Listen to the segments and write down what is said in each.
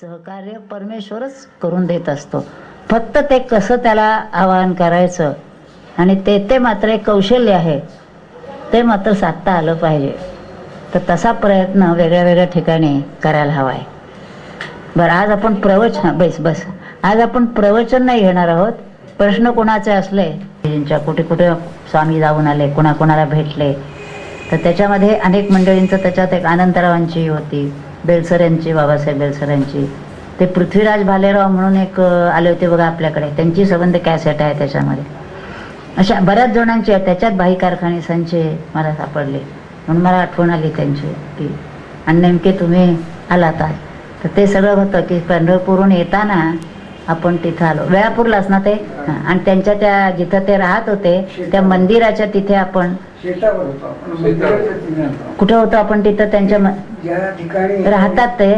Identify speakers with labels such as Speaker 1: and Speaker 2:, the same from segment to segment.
Speaker 1: सहकार्य परमेश्वरच करून देत असतो. फक्त ते कसं त्याला आवाहन करायचं? आणि ते ते मात्र एक कौशल्य आहे. ते मात्र साधता आलं पाहिजे. तर तसा प्रयत्न वेगळ्या वेगळ्या ठिकाणी करायला हवा आहे बरं आज आपण प्रवचन बस बस. आज आपण प्रवचन नाही घेणार आहोत. प्रश्न कोणाचे असले ज्यांच्या कुठे कुठे स्वामी जाऊन आले कोणाकोणाला भेटले तर त्याच्यामध्ये अनेक मंडळींचं त्याच्यात एक आनंदरावांची होती. बेलसऱ्यांची बाबासाहेब बेलसऱ्यांची. ते पृथ्वीराज भालेराव म्हणून एक आले होते बघा आपल्याकडे. त्यांची संबंध कॅसेट आहे त्याच्यामध्ये. अशा बऱ्याच जणांची आहे त्याच्यात बाई कारखानेसांचे मला सापडले. म्हणून मला आठवण आली त्यांची की आणि नेमके तुम्ही आलात आज. तर ते सगळं होतं की पंढरपूरहून येताना आपण तिथं आलो. वेळापूरलाच ना ते? हां. आणि त्यांच्या त्या जिथं ते राहत होते त्या मंदिराच्या तिथे आपण
Speaker 2: शेतावर होतो आपण. मंदिराच्या ठिकाणी
Speaker 1: कुठं होतो आपण तिथं? त्यांच्या राहतात ते.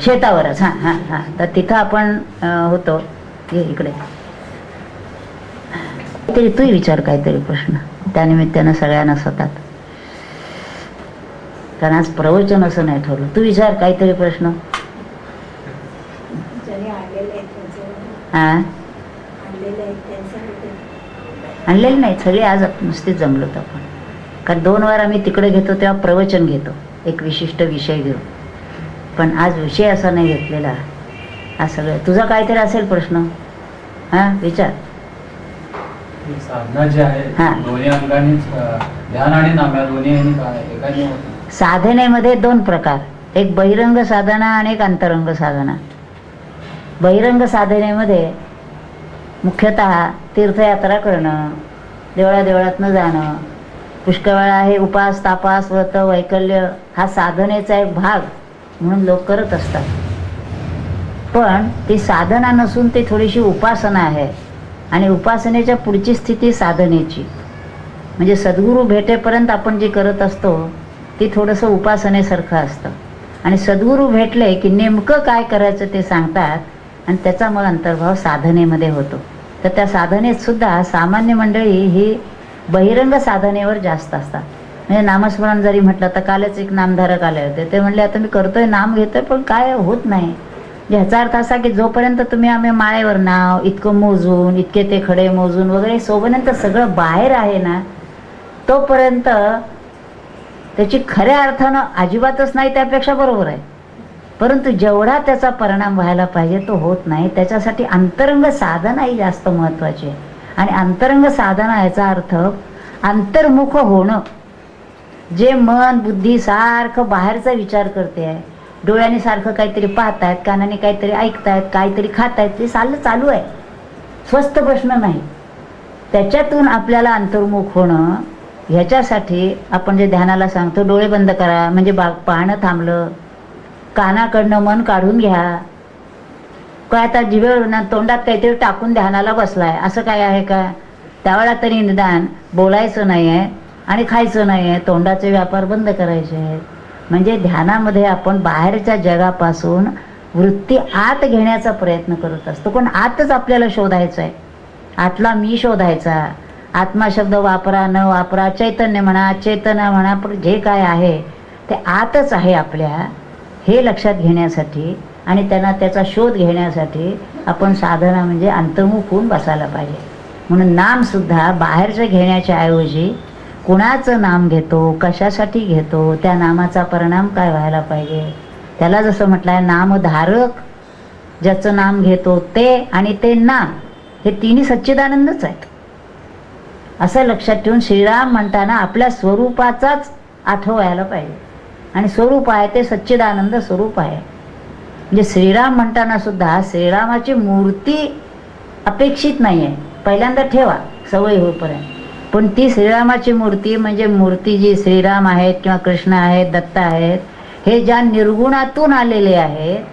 Speaker 2: शेतावरच
Speaker 1: हां हां हां. तर तिथं आपण होतो. ये इकडे. तरी तू विचार काहीतरी प्रश्न. त्यानिमित्तानं सगळ्यांना सतात. कारण आज प्रवचन असं नाही ठरलं. तू विचार काहीतरी प्रश्न
Speaker 3: ज्याने आणलेले आहेत त्यांचं
Speaker 1: हा
Speaker 3: आणलेले
Speaker 1: नाही सगळे आज आपण नुसतेच जमलोत आपण. कारण दोन वार आम्ही तिकडे घेतो तेव्हा प्रवचन घेतो एक विशिष्ट विषय घेऊ पण आज विषय असा नाही घेतलेला. आज सगळं तुझा काहीतरी असेल प्रश्न? हा विचार.
Speaker 4: ही
Speaker 1: हा. साधनेमध्ये दोन प्रकार. एक बहिरंग साधना आणि एक अंतरंग साधना. बहिरंग साधनेमध्ये मुख्यतः तीर्थयात्रा करणं देवळा देवळातनं जाणं पुष्कळ वेळा हे उपास तापास व्रत वैकल्य हा साधनेचा एक भाग म्हणून लोक करत असतात. पण ती साधना नसून ती थोडीशी उपासना आहे आणि उपासनेच्या पुढची स्थिती साधनेची. म्हणजे सद्गुरू भेटेपर्यंत आपण जी करत असतो ती थोडंसं उपासनेसारखं असतं. आणि सद्गुरू भेटले की नेमकं काय करायचं ते सांगतात आणि त्याचा मग अंतर्भाव साधनेमध्ये होतो. तर त्या साधनेत सुद्धा सामान्य मंडळी ही बहिरंग साधनेवर जास्त असतात. म्हणजे नामस्मरण जरी म्हटलं तर कालच एक नामधारक आले होते. ते म्हणले आता मी करतोय नाम घेतोय पण काय होत नाही. ह्याचा अर्थ असा की जोपर्यंत तुम्ही आम्ही माळेवर नाव इतकं मोजून इतके ते खडे मोजून वगैरे सोबत सगळं बाहेर आहे ना तोपर्यंत त्याची खऱ्या अर्थानं अजिबातच नाही त्यापेक्षा बरोबर आहे. परंतु जेवढा त्याचा परिणाम व्हायला पाहिजे तो होत नाही. त्याच्यासाठी अंतरंग साधना ही जास्त महत्वाची आहे. आणि अंतरंग साधना याचा अर्थ अंतर्मुख होणं. जे मन बुद्धी सारखं बाहेरचा विचार करते आहे. डोळ्याने सारखं काहीतरी पाहतायत कानाने काहीतरी ऐकतायत काहीतरी खातायत ते चाललं चालू आहे. स्वस्त प्रश्न नाही. त्याच्यातून आपल्याला अंतर्मुख होणं ह्याच्यासाठी आपण जे ध्यानाला सांगतो डोळे बंद करा म्हणजे बा पाहणं थांबलं कानाकडनं मन काढून घ्या. काय आता जिभेवर तोंडात काहीतरी टाकून ध्यानाला बसलाय. असं काय आहे का? त्यावेळा तरी निदान बोलायचं नाही आहे आणि खायचं नाही आहे तोंडाचे व्यापार बंद करायचे आहेत. म्हणजे ध्यानामध्ये आपण बाहेरच्या जगापासून वृत्ती आत घेण्याचा प्रयत्न करत असतो. पण आतच आपल्याला शोधायचं आहे आतला मी शोधायचा. आत्मा शब्द वापरा न वापरा चैतन्य म्हणा चेतना म्हणा पण जे काय आहे ते आतच आहे आपल्या. हे लक्षात घेण्यासाठी आणि त्यांना त्याचा शोध घेण्यासाठी आपण साधना म्हणजे अंतर्मुख होऊन बसायला पाहिजे. म्हणून नामसुद्धा बाहेरचं घेण्याच्या ऐवजी कुणाचं नाम घेतो कशासाठी घेतो त्या नामाचा परिणाम काय व्हायला पाहिजे? त्याला जसं म्हटलं आहे नामधारक ज्याचं नाम घेतो ते आणि ते नाम हे तिन्ही सच्चिदानंदच आहेत. असं लक्षात ठेवून श्रीराम म्हणताना आपल्या स्वरूपाचाच आठव व्हायला पाहिजे. आणि स्वरूप आहे ते सच्चिदानंद स्वरूप आहे. म्हणजे श्रीराम म्हणताना सुद्धा श्रीरामाची मूर्ती अपेक्षित नाही आहे पहिल्यांदा ठेवा सवय होईपर्यंत. पण ती श्रीरामाची मूर्ती म्हणजे मूर्ती जी श्रीराम आहेत किंवा कृष्ण आहेत दत्त आहेत हे ज्या निर्गुणातून आलेले आहेत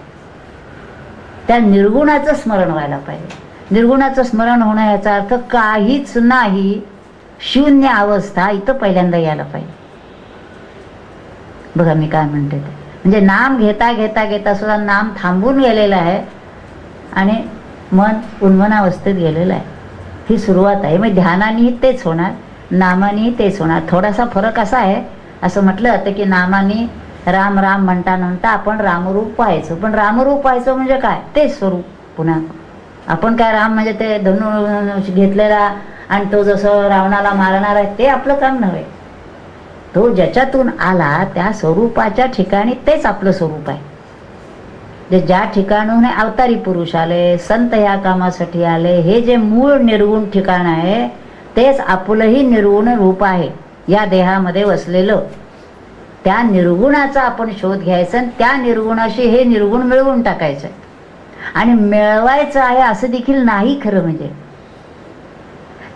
Speaker 1: त्या निर्गुणाचं स्मरण व्हायला पाहिजे. निर्गुणाचं स्मरण होणं याचा अर्थ काहीच नाही शून्य अवस्था इथं पहिल्यांदा यायला पाहिजे. बघा मी काय म्हणते ते. म्हणजे नाम घेता घेता घेता सुद्धा नाम थांबून गेलेलं आहे आणि मन उन्मनावस्थेत गेलेलं आहे. ही सुरुवात आहे. मग ध्यानानेही तेच होणार नामानेही तेच होणार. थोडासा फरक असा आहे असं म्हटलं जातं की नामाने राम राम म्हणता म्हणता आपण रामरूप पाहायचो पण रामरूप पाहायचं म्हणजे काय? तेच स्वरूप पुन्हा. आपण काय राम म्हणजे ते धनु घेतलेला आणि तो जसं रावणाला मारणार आहे ते आपलं काम नव्हे. तो ज्याच्यातून आला त्या स्वरूपाच्या ठिकाणी तेच आपलं स्वरूप आहे. जे ज्या ठिकाणून हे अवतारी पुरुष आले संत या कामासाठी आले हे जे मूळ निर्गुण ठिकाण आहे तेच आपलंही निर्गुण रूप आहे या देहामध्ये वसलेलं. त्या निर्गुणाचा आपण शोध घ्यायचा आणि त्या निर्गुणाशी हे निर्गुण मिळवून टाकायचं. आणि मिळवायचं आहे असं देखील नाही खरं म्हणजे.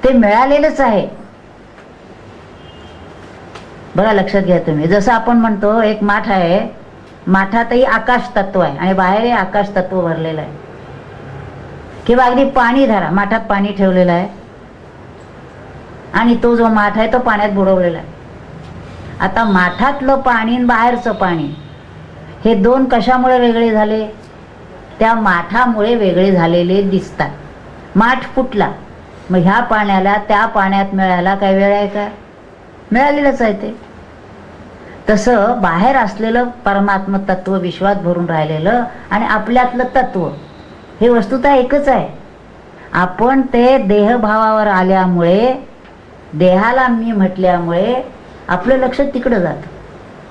Speaker 1: ते मिळालेलंच आहे. बघा लक्षात घ्या तुम्ही. जसं आपण म्हणतो एक माठ आहे माठातही आकाश तत्व आहे आणि बाहेरही आकाश तत्व भरलेलं आहे. किंवा अगदी पाणी धरा माठात पाणी ठेवलेलं आहे. आणि तो जो माठ आहे तो पाण्यात बुडवलेला आहे. आता माठातलं पाणी आणि बाहेरचं पाणी हे दोन कशामुळे वेगळे झाले? त्या माठामुळे वेगळे झालेले दिसतात. माठ फुटला मग ह्या पाण्याला त्या पाण्यात मिळायला काय वेळ आहे का? मिळालेलंच आहे ते. तसं बाहेर असलेलं परमात्म तत्व विश्वात भरून राहिलेलं आणि आपल्यातलं तत्व हे वस्तुतः एकच आहे. आपण ते देहभावावर आल्यामुळे देहाला मी म्हटल्यामुळे आपलं लक्ष तिकडं जातं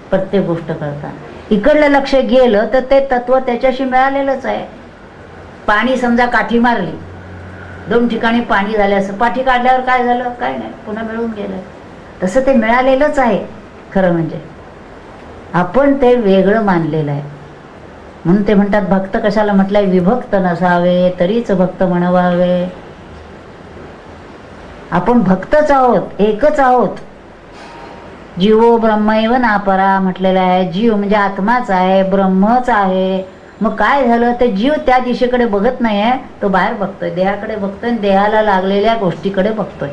Speaker 1: प्रत्येक गोष्ट करता. इकडलं लक्ष गेलं तर ते तत्व त्याच्याशी मिळालेलंच आहे. पाणी समजा काठी मारली दोन ठिकाणी पाणी झालं असं पाठी काढल्यावर काय झालं? काय नाही पुन्हा मिळून गेलं. तसं ते मिळालेलंच आहे खरं म्हणजे. आपण ते वेगळं मानलेलं आहे. म्हणून ते म्हणतात भक्त कशाला म्हटलंय? विभक्त नसावे तरीच भक्त म्हणवावे आपण भक्तच आहोत एकच आहोत. जीवो ब्रह्मैव नापरा म्हटलेलं आहे. जीव म्हणजे आत्माच आहे ब्रह्मच आहे. मग काय झालं? ते जीव त्या दिशेकडे बघत नाही आहे. तो बाहेर बघतोय. देहाकडे बघतोय आणि देहाला लागलेल्या गोष्टीकडे बघतोय.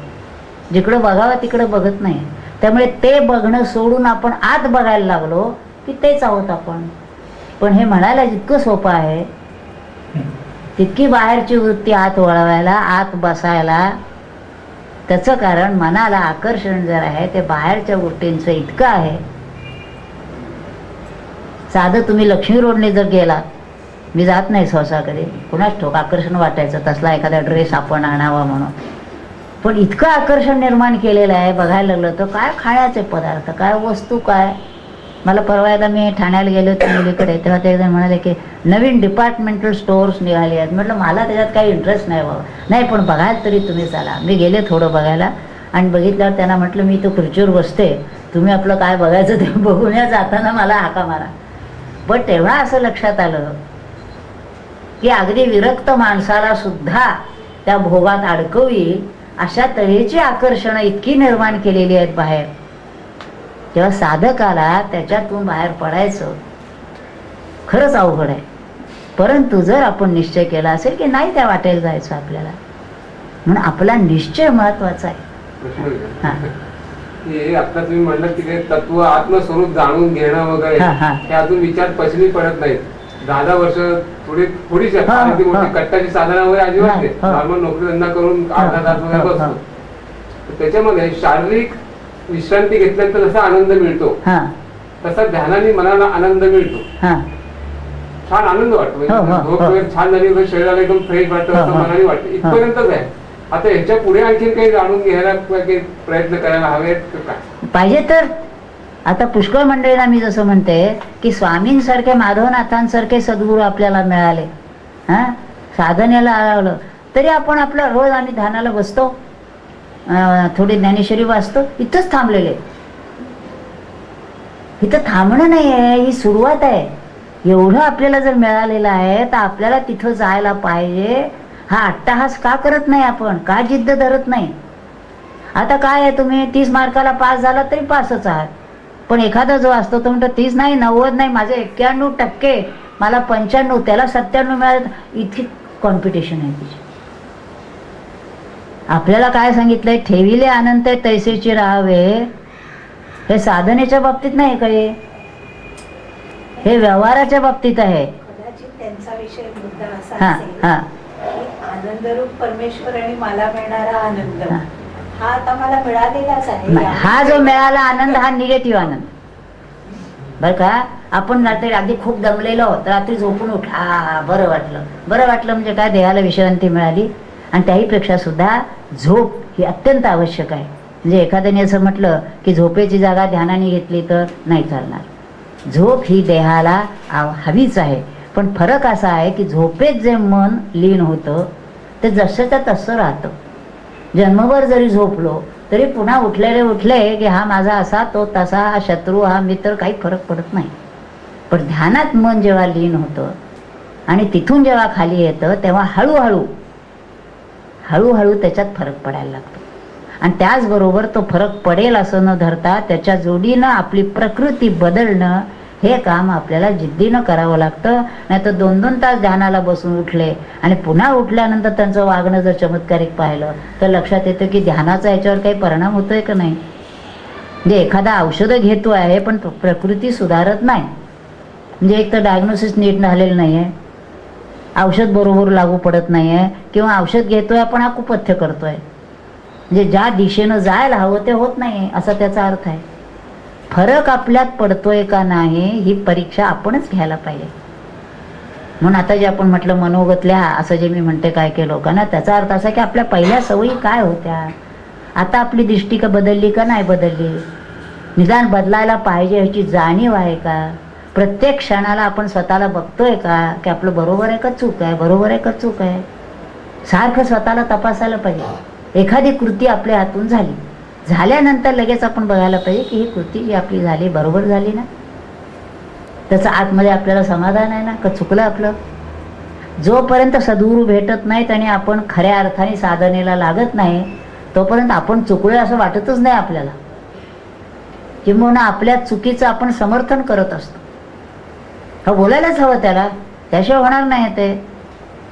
Speaker 1: जिकडं बघावं तिकडे बघत नाही. त्यामुळे ते बघणं सोडून आपण आत बघायला लागलो की तेच आहोत आपण. पण हे म्हणायला जितकं सोपं आहे तितकी बाहेरची वृत्ती आत वळवायला आत बसायला त्याचं कारण मनाला आकर्षण जर आहे ते बाहेरच्या गोष्टींचं इतकं आहे. साधं तुम्ही लक्ष्मी रोडने जर गेलात मी जात नाही सहसा कधी. कुणाच ठोक आकर्षण वाटायचं तसला एखादा ड्रेस आपण आणावा म्हणून. पण इतकं आकर्षण निर्माण केलेलं आहे बघायला लागलं तर काय खाण्याचे पदार्थ काय वस्तू काय? मला परवा एकदा मी ठाण्याला गेले होते मुलीकडे तेव्हा ते एकदा म्हणाले की नवीन डिपार्टमेंटल स्टोअर्स निघाले आहेत. म्हटलं मला त्याच्यात काही इंटरेस्ट नाही बाबा. नाही पण बघायला तरी तुम्ही चला. मी गेले थोडं बघायला आणि बघितल्यावर त्यांना म्हटलं मी तो खुर्चीवर बसते तुम्ही आपलं काय बघायचं ते बघून या जाताना मला हाका मारा. पण तेव्हा असं लक्षात आलं की अगदी विरक्त माणसाला सुद्धा त्या भोगात अडकवी अशा तऱ्हेची आकर्षणं इतकी निर्माण केलेली आहेत बाहेर. तेव्हा साधकाला त्याच्यातून बाहेर पडायचं खरंच अवघड आहे. परंतु जर आपण निश्चय केला असेल की नाही त्या वाटेला जायचं आपल्याला म्हणून आपला निश्चय महत्त्वाचा आहे.
Speaker 5: प्रश्न आता तुम्ही म्हणलं की ते तत्व आत्मस्वरूप जाणून घेणं वगैरे अजून विचार पचनी पडत नाहीत. दहा दहा वर्ष थोडी थोडीशी. कट्टाची साधना वगैरे अजिबात. नॉर्मल नोकरी धंदा करून अर्धा तास वगैरे. बसतो. त्याच्यामध्ये शारीरिक विश्रांती घेतल्यानंतर जसा आनंद मिळतो
Speaker 1: हां.
Speaker 5: तसा ध्यानाने मनाला आनंद मिळतो. छान आनंद वाटतो. छान झाली शरीराला एकदम फ्रेश वाटतं. मनाने वाटतं. इथपर्यंतच आहे. आता ह्याच्या पुढे आणखीन काही जाणून घ्यायला प्रयत्न करायला हवेत
Speaker 1: पाहिजे तर आता पुष्कळ मंडळीला मी जसं म्हणते की स्वामींसारखे माधवनाथांसारखे सद्गुरू आपल्याला मिळाले. हां? साधनेला लावलं तरी आपण आपलं रोज आम्ही ध्यानाला बसतो. थोडी ज्ञानेश्वरी वाचतो. इथंच थांबलेले. इथं थांबणं नाही आहे ही सुरुवात आहे. एवढं आपल्याला जर मिळालेलं आहे तर आपल्याला तिथं जायला पाहिजे. हा अट्टाहास का करत नाही आपण? का जिद्द धरत नाही? आता काय आहे तुम्ही? तीस मार्काला पास झाला तरी पासच आहात. पण एखादा जो असतो तो म्हणतो तीस नाही नव्वद नाही माझे एक्क्याण्णव टक्के मला पंच्याण्णव त्याला सत्त्याण्णव मिळाले इतकी कॉम्पिटिशन आहे तिची. आपल्याला काय सांगितलंय? ठेविले अनंत तैसेची राहावे. हे साधनेच्या बाबतीत नाही काही हे? व्यवहाराच्या बाबतीत आहे.
Speaker 3: कदाचित त्यांचा विषय मुद्दा असा
Speaker 1: हा हा.
Speaker 3: आनंदरूप परमेश्वर आणि मला मिळणारा आनंद.
Speaker 1: हा.
Speaker 3: आता मला मिळालेलाच आहे.
Speaker 1: हा जो मिळाला आनंद हा निगेटिव्ह आनंद. बर का? आपण रात्री अगदी खूप दमलेलो तर रात्री झोपून उठ हा बरं वाटलं. बरं वाटलं म्हणजे काय? देहाला विश्रांती मिळाली. आणि त्याहीपेक्षा सुद्धा झोप ही अत्यंत आवश्यक आहे. म्हणजे एखाद्याने असं म्हटलं की झोपेची जागा ध्यानाने घेतली तर नाही चालणार. झोप ही देहाला हवीच आहे. पण फरक असा आहे की झोपेत जे मन लीन होतं ते जसंच्या तसं राहतं. जन्मभर जरी झोपलो तरी पुन्हा उठलेले उठले की हा माझा असा तो तसा हा शत्रू हा मित्र काही फरक पडत नाही. पण ध्यानात मन जेव्हा लीन होतं आणि तिथून जेव्हा खाली येतं तेव्हा हळूहळू हळूहळू त्याच्यात फरक पडायला लागतो. आणि त्याचबरोबर तो फरक पडेल असं न धरता त्याच्या जोडीनं आपली प्रकृती बदलणं हे काम आपल्याला जिद्दीनं करावं लागतं. नाही तर दोन दोन तास ध्यानाला बसून उठले आणि पुन्हा उठल्यानंतर त्यांचं वागणं जर चमत्कारिक पाहिलं तर लक्षात येतं की ध्यानाचा याच्यावर काही परिणाम होतोय का नाही? म्हणजे एखादा औषधं घेतो आहे पण प्र- प्रकृती सुधारत नाही. म्हणजे एक तर डायग्नोसिस नीट झालेलं नाही आहे औषध बरोबर लागू पडत नाही आहे किंवा औषध घेतोय आपण हा कुपथ्य करतोय. म्हणजे ज्या दिशेनं जायला हवं ते होत नाही असा त्याचा अर्थ आहे. फरक आपल्यात पडतोय का नाही ही परीक्षा आपणच घ्यायला पाहिजे. म्हणून आता जे आपण म्हटलं मनोगतल्या असं जे मी म्हणते काय केलं लोकांना त्याचा अर्थ असा की आपल्या पहिल्या सवयी काय होत्या? आता आपली दृष्टी का बदलली का नाही बदलली? निदान बदलायला पाहिजे ह्याची जाणीव आहे का? प्रत्येक क्षणाला आपण स्वतःला बघतोय का की आपलं बरोबर आहे का चूक आहे? बरोबर आहे का चूक आहे? सारखं स्वतःला तपासायला पाहिजे. एखादी कृती आपल्या हातून झाली. झाल्यानंतर लगेच आपण बघायला पाहिजे की ही कृती जी आपली झाली बरोबर झाली ना? त्याचं आतमध्ये आपल्याला समाधान आहे ना? का चुकलं आपलं? जोपर्यंत सद्गुरू भेटत नाहीत आणि आपण खऱ्या अर्थाने साधनेला लागत नाही तोपर्यंत आपण चुकलोय असं वाटतच नाही आपल्याला. किंबहुना आपल्या चुकीचं आपण समर्थन करत असतो. हा बोलायलाच हवं त्याला? त्याशिवाय होणार नाही ते.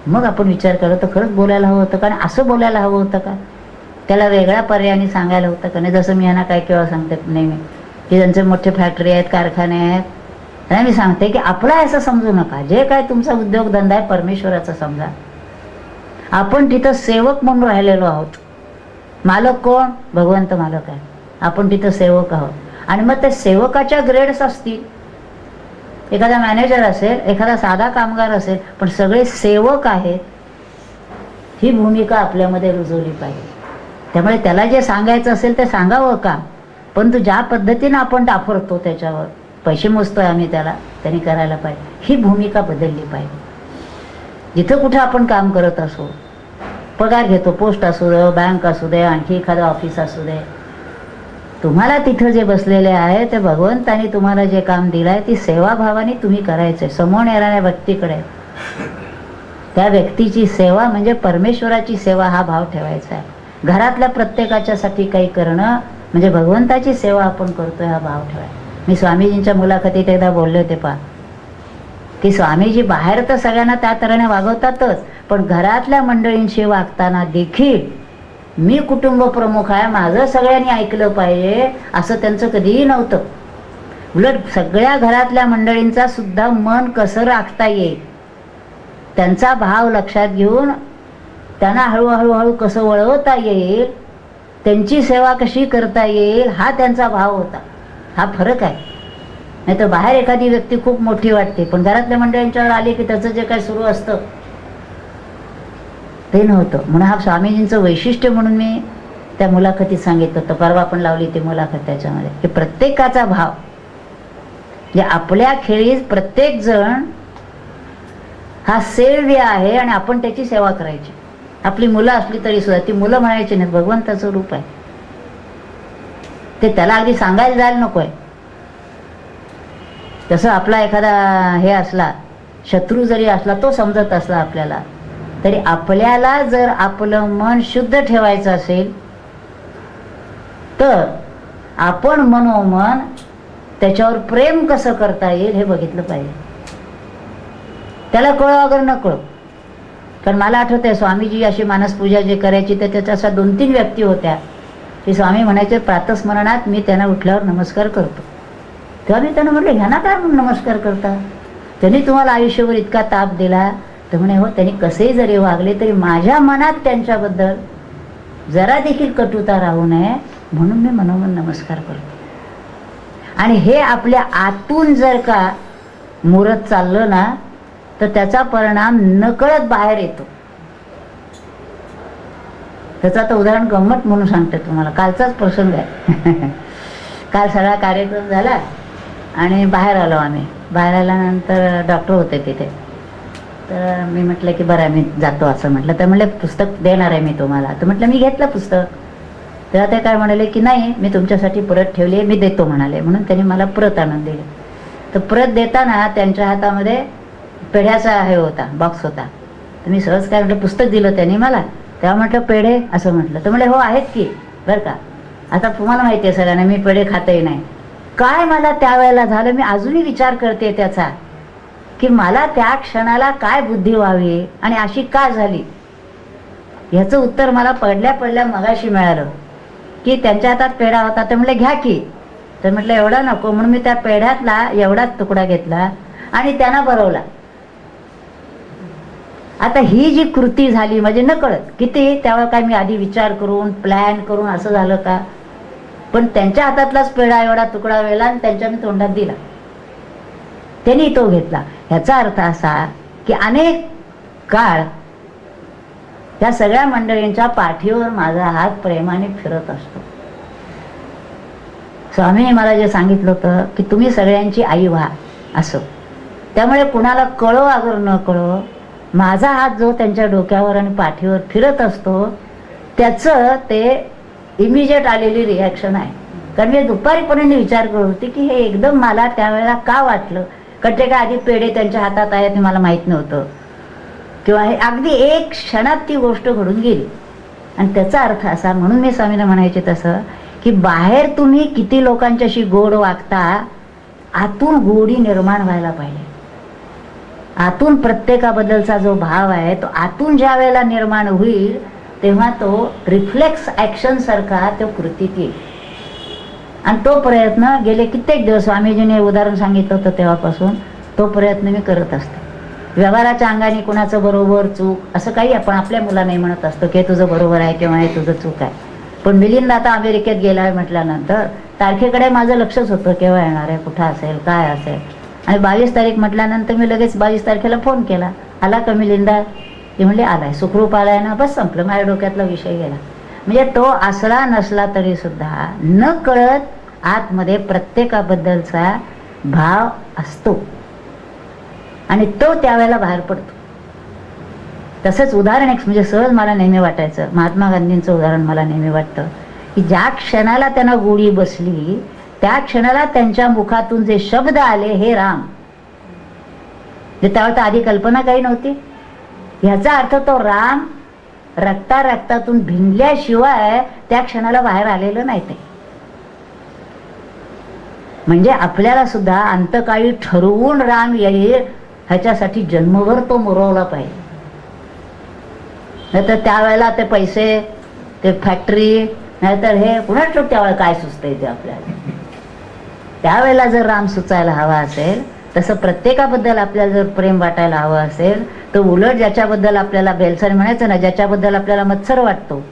Speaker 1: मग आपण विचार केला तर खरंच बोलायला हवं होतं का? आणि असं बोलायला हवं होतं का? त्याला वेगळ्या पर्यायाने सांगायला होतं का नाही? जसं मी यांना काय केव्हा सांगते नेहमी की त्यांचे मोठे फॅक्टरी आहेत कारखाने आहेत त्यांना मी सांगते की आपला असं समजू नका. जे काय तुमचा उद्योगधंदा आहे परमेश्वराचा समजा. आपण तिथं सेवक म्हणून राहिलेलो आहोत. मालक कोण? भगवंत मालक आहे. आपण तिथं सेवक आहोत. आणि मग त्या सेवकाच्या ग्रेड्स असतील. एखादा मॅनेजर असेल एखादा साधा कामगार असेल पण सगळे सेवक आहेत ही भूमिका आपल्यामध्ये रुजवली पाहिजे. त्यामुळे त्याला जे सांगायचं असेल ते सांगावं का? परंतु ज्या पद्धतीनं आपण डाफरतो त्याच्यावर पैसे मोजतोय आम्ही त्याला त्यांनी करायला पाहिजे. ही भूमिका बदलली पाहिजे. जिथं कुठं आपण काम करत असू पगार घेतो पोस्ट असू दे बँक असू दे आणखी एखादं ऑफिस असू दे तुम्हाला तिथं जे बसलेले आहे ते भगवंतानी तुम्हाला जे काम दिलं आहे ती सेवाभावाने तुम्ही करायचे समोर येणाऱ्या व्यक्तीकडे त्या व्यक्तीची सेवा म्हणजे परमेश्वराची सेवा हा भाव ठेवायचा आहे. घरातल्या प्रत्येकाच्यासाठी काही करणं म्हणजे भगवंताची सेवा आपण करतोय हा भाव ठेवाय. मी स्वामीजींच्या मुलाखतीत एकदा बोलले होते पा की स्वामीजी बाहेर तर सगळ्यांना त्या तऱ्हेने वागवतातच पण घरातल्या मंडळींशी वागताना देखील मी कुटुंब प्रमुख आहे माझं सगळ्यांनी ऐकलं पाहिजे असं त्यांचं कधीही नव्हतं. उलट सगळ्या घरातल्या मंडळींचा सुद्धा मन कसं राखता येईल? त्यांचा भाव लक्षात घेऊन त्यांना हळूहळू हळू कसं वळवता येईल त्यांची सेवा कशी करता येईल हा त्यांचा भाव होता. हा फरक आहे. नाही तर बाहेर एखादी व्यक्ती खूप मोठी वाटते. पण घरातल्या मंडळींच्यावर आली की त्याचं जे काय सुरू असतं ते नव्हतं. म्हणून हा स्वामीजींचं वैशिष्ट्य म्हणून मी त्या मुलाखतीत सांगितलं होतं. परवा पण लावली ती मुलाखत त्याच्यामध्ये. की प्रत्येकाचा भाव म्हणजे आपल्या खेळीत प्रत्येक जण हा सेव्य आहे आणि आपण त्याची सेवा करायची. आपली मुलं असली तरी सुद्धा ती मुलं म्हणायची नाहीत भगवंताचं रूप आहे. ते त्याला अगदी सांगायला जायला नको आहे तसं आपला एखादा हे असला शत्रू जरी असला तो समजत असला आपल्याला तरी आपल्याला जर आपलं मन शुद्ध ठेवायचं असेल तर आपण मनोमन त्याच्यावर प्रेम कसं करता येईल हे बघितलं पाहिजे. त्याला कळो अगर न कळो. कारण मला आठवत आहे स्वामीजी अशी मानसपूजा जे करायची तर त्याच्या अशा दोन तीन व्यक्ती होत्या. की स्वामी म्हणायचे प्रातस्मरणात मी त्यांना उठल्यावर नमस्कार करतो. तेव्हा मी त्यांना म्हटलं ह्यांना काय म्हणून नमस्कार करता? त्यांनी तुम्हाला आयुष्यभर इतका ताप दिला. तर म्हणे हो त्यांनी कसेही जरी वागले तरी माझ्या मनात त्यांच्याबद्दल जरा देखील कटुता राहू नये म्हणून मी मनोमन नमस्कार करतो. आणि हे आपल्या आतून जर का मुरत चाललं ना तर त्याचा परिणाम नकळत बाहेर येतो. त्याचं आता उदाहरण गंमत म्हणून सांगते तुम्हाला. कालचाच प्रसंग आहे. काल सगळा कार्यक्रम झाला आणि बाहेर आलो आम्ही. बाहेर आल्यानंतर डॉक्टर होते तिथे. तर मी म्हटलं की बरं मी जातो असं म्हटलं. तर म्हटलं पुस्तक देणार आहे मी तुम्हाला. तर म्हटलं मी घेतलं पुस्तक. तेव्हा ते काय म्हणाले की नाही मी तुमच्यासाठी परत ठेवली आहे मी देतो म्हणाले. म्हणून त्यांनी मला परत आणून दिले. तर परत देताना त्यांच्या हातामध्ये पेढ्याचा हे होता बॉक्स होता. तर मी सहज काय म्हटलं पुस्तक दिलं त्यांनी मला. तेव्हा म्हटलं पेढे असं म्हटलं. तर म्हटलं हो आहेत की. बरं का. आता तुम्हाला माहिती आहे सगळ्यांना मी पेढे खातही नाही. काय मला त्यावेळेला झालं? मी अजूनही विचार करते त्याचा. की मला त्या क्षणाला काय बुद्धी व्हावी आणि अशी का झाली? ह्याचं उत्तर मला पडल्या पडल्या मगाशी मिळालं. की त्यांच्या हातात पेढा होता. तर म्हटलं घ्या की. तर म्हटलं एवढा नको. म्हणून मी त्या पेढ्यातला एवढाच तुकडा घेतला आणि त्यांना बरवला. आता ही जी कृती झाली म्हणजे नकळत किती? त्यावर काय मी आधी विचार करून प्लॅन करून असं झालं का? पण त्यांच्या हातातलाच पेढा एवढा तुकडा वेला आणि त्यांच्या मी तोंडात दिला. त्यांनी तो घेतला. ह्याचा अर्थ असा की अनेक काळ त्या सगळ्या मंडळींच्या पाठीवर माझा हात प्रेमाने फिरत असतो. स्वामीने मला जे सांगितलं होतं की तुम्ही सगळ्यांची आई व्हा असं. त्यामुळे कुणाला कळो अगर न कळो माझा हात जो त्यांच्या डोक्यावर आणि पाठीवर फिरत असतो त्याचं ते इमिजिएट आलेली रिॲक्शन आहे. कारण मी दुपारीपर्यंत विचार करत होती की हे एकदम मला त्यावेळेला का वाटलं? कारण ते काय आधी पेढे त्यांच्या हातात आहेत हे मला माहीत नव्हतं. किंवा हे अगदी एक क्षणात ती गोष्ट घडून गेली. आणि त्याचा अर्थ असा म्हणून मी स्वामीला म्हणायचे तसं की बाहेर तुम्ही किती लोकांच्याशी गोड वागता आतून गोडी निर्माण व्हायला पाहिजे. आतून प्रत्येकाबद्दलचा जो भाव आहे तो आतून ज्या वेळेला निर्माण होईल तेव्हा तो रिफ्लेक्स ॲक्शन सारखा तो कृतीत येईल. आणि तो प्रयत्न गेले कित्येक दिवस स्वामीजीने उदाहरण सांगितलं होतं तेव्हापासून तो प्रयत्न मी करत असते. व्यवहाराच्या अंगाने कुणाचं बरोबर चूक असं काही आपण आपल्या मुलांनाही म्हणत असतो की तुझं बरोबर आहे किंवा हे तुझं चूक आहे. पण मिलिंद आता अमेरिकेत गेला आहे म्हटल्यानंतर तारखेकडे माझं लक्षच होतं केव्हा येणार आहे कुठं असेल काय असेल. आणि बावीस तारीख म्हटल्यानंतर मी लगेच बावीस तारखेला फोन केला. आला का मिलिंदा ते म्हणले आलाय. सुखरूप आलाय ना बस संपलं. माझ्या डोक्यातला विषय गेला. म्हणजे तो असला नसला तरी सुद्धा न कळत आतमध्ये प्रत्येकाबद्दलचा भाव असतो. आणि तो त्यावेळेला बाहेर पडतो. तसंच उदाहरण एक म्हणजे सहज मला नेहमी वाटायचं. महात्मा गांधींचं उदाहरण मला नेहमी वाटतं की ज्या क्षणाला त्यांना गोळी बसली त्या क्षणाला त्यांच्या मुखातून जे शब्द आले हे राम. जे तर आधी कल्पना काही नव्हती. ह्याचा अर्थ तो राम रक्ता रक्तातून भिनल्याशिवाय त्या क्षणाला बाहेर आलेलं नाही ते. म्हणजे आपल्याला सुद्धा अंतकाळी ठरवून राम येईल ह्याच्यासाठी जन्मभर तो मुरवला पाहिजे. नाहीतर त्यावेळेला ते पैसे ते फॅक्टरी नाहीतर हे पुन्हा त्यावेळेला काय सुचतंय ते आपल्याला? त्यावेळेला जर राम सुचायला हवा असेल तसं प्रत्येकाबद्दल आपल्याला जर प्रेम वाटायला हवं असेल तर उलट ज्याच्याबद्दल आपल्याला बेलसर म्हणायचं ना ज्याच्याबद्दल आपल्याला मत्सर वाटतो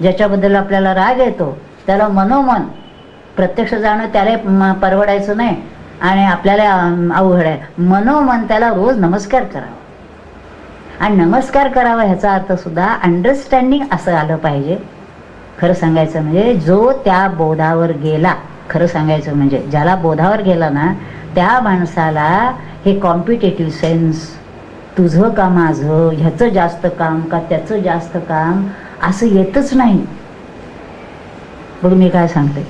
Speaker 1: ज्याच्याबद्दल आपल्याला राग येतो त्याला मनोमन प्रत्यक्ष जाणं त्याला परवडायचं नाही आणि आपल्याला अवघड आहे. मनोमन त्याला रोज नमस्कार करावा. आणि नमस्कार करावा ह्याचा अर्थ सुद्धा अंडरस्टँडिंग असं आलं पाहिजे. खरं सांगायचं म्हणजे जो त्या बोधावर गेला खरं सांगायचं म्हणजे ज्याला बोधावर गेला ना त्या माणसाला हे कॉम्पिटेटिव्ह सेन्स तुझं का माझं ह्याचं जास्त काम का त्याचं जास्त काम असं येतच नाही. बघ मी काय सांगते.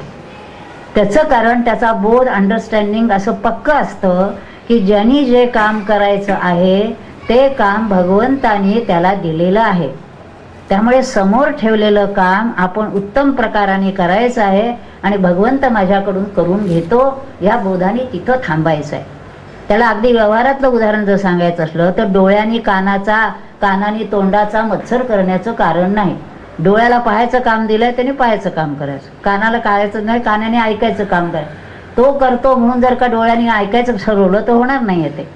Speaker 1: त्याचं कारण त्याचा बोध अंडरस्टँडिंग असं पक्क असतं की ज्यांनी जे काम करायचं आहे ते काम भगवंतानी त्याला दिलेलं आहे. त्यामुळे समोर ठेवलेलं काम आपण उत्तम प्रकाराने करायचं आहे आणि भगवंत माझ्याकडून करून घेतो या बोधाने तिथं थांबायचं आहे. त्याला अगदी व्यवहारातलं उदाहरण जर सांगायचं असलं तर डोळ्यांनी कानाचा कानाने तोंडाचा मत्सर करण्याचं कारण नाही. डोळ्याला पाहायचं काम दिलंय त्याने पाहायचं काम करायचं. कानाला काळायचं नाही कानाने ऐकायचं काम करायचं. तो करतो म्हणून जर का डोळ्याने ऐकायचं ठरवलं तर होणार नाही ते.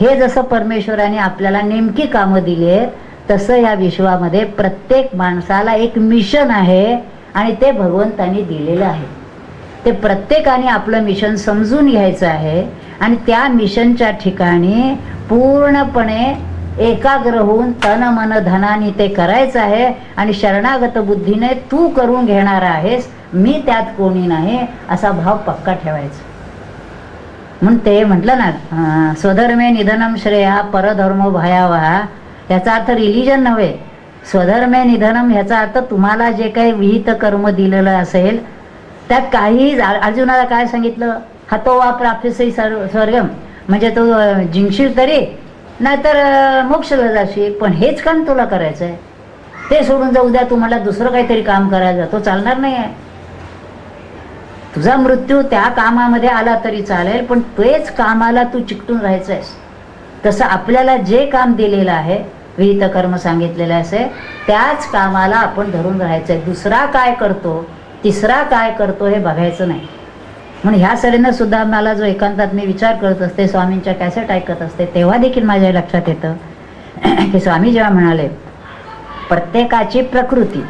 Speaker 1: हे जसं परमेश्वराने आपल्याला नेमकी कामं दिली आहेत तसं या विश्वामध्ये प्रत्येक माणसाला एक मिशन आहे आणि ते भगवंतानी दिलेलं आहे. ते प्रत्येकाने आपलं मिशन समजून घ्यायचं आहे आणि त्या मिशनच्या ठिकाणी पूर्णपणे एकाग्र होऊन तन मन धनाने ते करायचं आहे आणि शरणागत बुद्धीने तू करून घेणार आहेस मी त्यात कोणी नाही असा भाव पक्का ठेवायचा. म्हणून ते म्हटलं ना स्वधर्मे निधनम श्रेया परधर्मो भयावा याचा अर्थ रिलिजन नव्हे. स्वधर्मे निधनम ह्याचा अर्थ तुम्हाला जे काही विहित कर्म दिलेलं असेल त्यात काही अर्जुनाला काय सांगितलं? हतो वा प्राप्यसे स्वर्गम. म्हणजे तू जिंकशील तरी नाहीतर मोक्ष मोक्षला जाशील. पण हेच काम तुला करायचं आहे ते सोडून जाऊ द्या तुम्हाला दुसरं काहीतरी काम करायचं तो चालणार नाही आहे तुझा मृत्यू त्या कामामध्ये आला तरी चालेल पण तेच कामाला तू चिकटून राहायचं आहेस तसं आपल्याला जे काम दिलेलं आहे विहित कर्म सांगितलेलं असे त्याच कामाला आपण धरून राहायचं आहे दुसरा काय करतो तिसरा काय करतो हे बघायचं नाही. म्हणून ह्या सरीनं सुद्धा मला जो एकांतात मी विचार करत असते स्वामींच्या कॅसेट ऐकत असते तेव्हा देखील माझ्या लक्षात येतं. की स्वामी जेव्हा म्हणाले प्रत्येकाची प्रकृती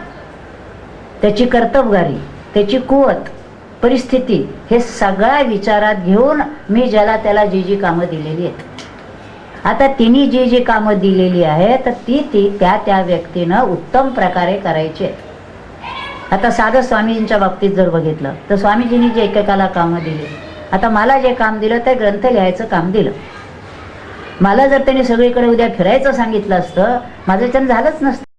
Speaker 1: त्याची कर्तबगारी त्याची कुवत परिस्थिती हे सगळ्या विचारात घेऊन मी ज्याला त्याला जी जी कामं दिलेली आहेत. आता तिने जी जी कामं दिलेली आहे तर ती ती त्या त्या व्यक्तीनं उत्तम प्रकारे करायची. आहेत आता साधं स्वामीजींच्या बाबतीत जर बघितलं तर स्वामीजींनी जे एकेकाला कामं दिली आता मला जे काम दिलं ते ग्रंथ लिहायचं काम दिलं. मला जर त्यांनी सगळीकडे उद्या फिरायचं सांगितलं असतं माझं त्यानं झालंच नसतं.